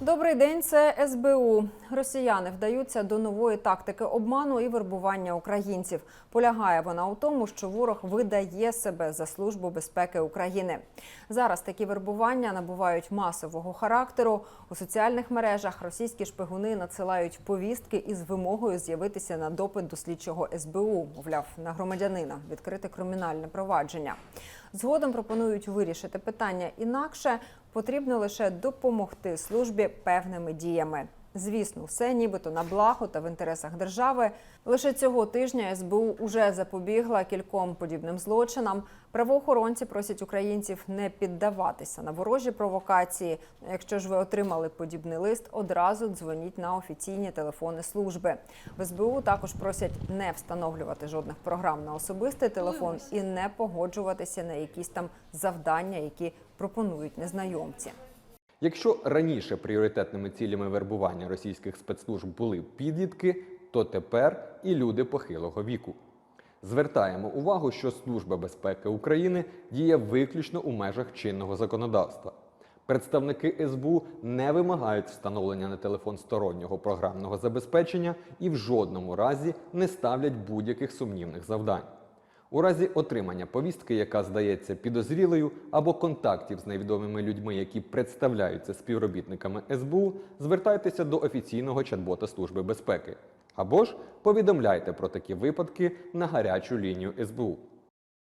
Добрий день, це СБУ. Росіяни вдаються до нової тактики обману і вербування українців. Полягає вона у тому, що ворог видає себе за службу безпеки України. Зараз такі вербування набувають масового характеру. У соціальних мережах російські шпигуни надсилають повістки із вимогою з'явитися на допит до слідчого СБУ, мовляв, на громадянина відкрити кримінальне провадження. Згодом пропонують вирішити питання інакше. Потрібно лише допомогти службі певними діями. Звісно, все нібито на благо та в інтересах держави. Лише цього тижня СБУ уже запобігла кільком подібним злочинам. Правоохоронці просять українців не піддаватися на ворожі провокації. Якщо ж ви отримали подібний лист, одразу дзвоніть на офіційні телефони служби. В СБУ також просять не встановлювати жодних програм на особистий телефон і не погоджуватися на якісь там завдання, які пропонують незнайомці. Якщо раніше пріоритетними цілями вербування російських спецслужб були підлітки, то тепер і люди похилого віку. Звертаємо увагу, що Служба безпеки України діє виключно у межах чинного законодавства. Представники СБУ не вимагають встановлення на телефон стороннього програмного забезпечення і в жодному разі не ставлять будь-яких сумнівних завдань. У разі отримання повістки, яка здається підозрілою, або контактів з невідомими людьми, які представляються співробітниками СБУ, звертайтеся до офіційного чат-бота Служби безпеки. Або ж повідомляйте про такі випадки на гарячу лінію СБУ.